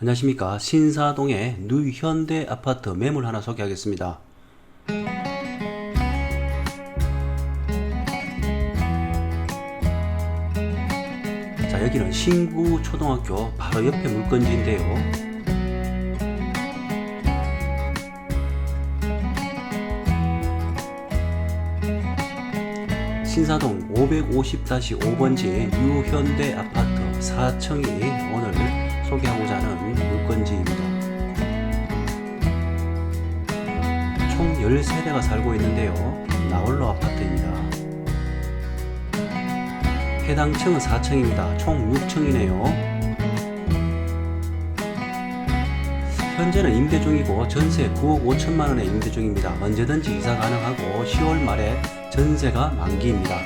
안녕하십니까. 신사동의 뉴현대 아파트 매물 하나 소개하겠습니다. 자 여기는 신구 초등학교 바로 옆에 물건지인데요. 신사동 550-5번지 유현대 아파트 4층이 오늘 소개하고자 하는 물건지입니다. 총 13대가 살고 있는데요. 나홀로 아파트입니다. 해당 층은 4층입니다. 총 6층이네요. 현재는 임대 중이고 전세 9억 5천만 원에 임대 중입니다. 언제든지 이사 가능하고 10월 말에 전세가 만기입니다.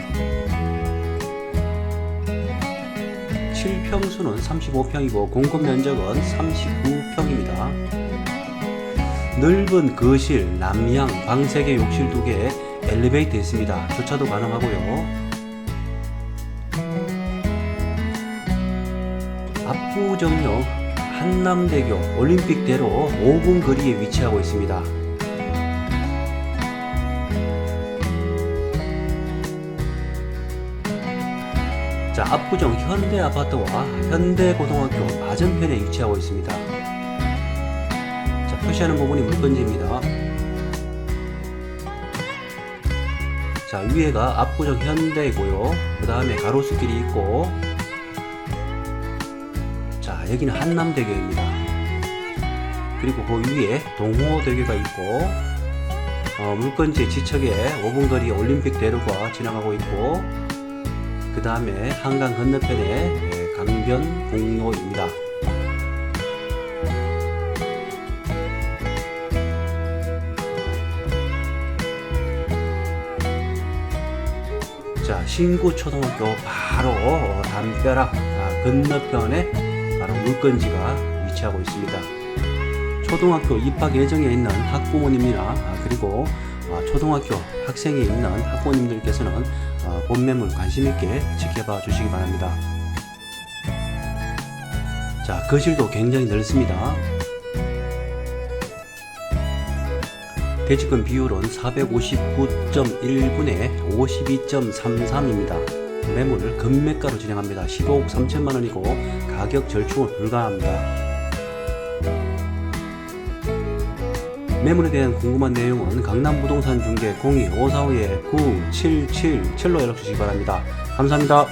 7평수는 35평이고 공급 면적은 39평입니다. 넓은 거실, 남양, 방 3개, 욕실 2개, 엘리베이터 있습니다. 주차도 가능하고요. 압구정역 한남대교 올림픽대로 5분 거리에 위치하고 있습니다. 자, 압구정 현대 아파트와 현대 고등학교 맞은편에 위치하고 있습니다. 자, 표시하는 부분이 물건지입니다. 자, 위에가 압구정 현대고요. 그 다음에 가로수길이 있고, 자, 여기는 한남대교입니다. 그리고 그 위에 동호대교가 있고, 어, 물건지 지척에 5분 거리 올림픽 대로가 지나가고 있고, 그 다음에 한강 건너편에 예, 강변 공로입니다. 자, 신구 초등학교 바로 담벼락 아, 건너편에 바로 물건지가 위치하고 있습니다. 초등학교 입학 예정에 있는 학부모님이나 아, 그리고 아, 초등학교 학생이 있는 학부모님들께서는 어, 본 매물 관심 있게 지켜봐 주시기 바랍니다. 자, 거실도 굉장히 넓습니다. 대지권 비율은 459.1분에 52.33입니다. 매물을 금매가로 진행합니다. 15억 3천만 원이고 가격 절충은 불가합니다. 매물에 대한 궁금한 내용은 강남부동산 중개 02-545-9777로 연락 주시기 바랍니다. 감사합니다.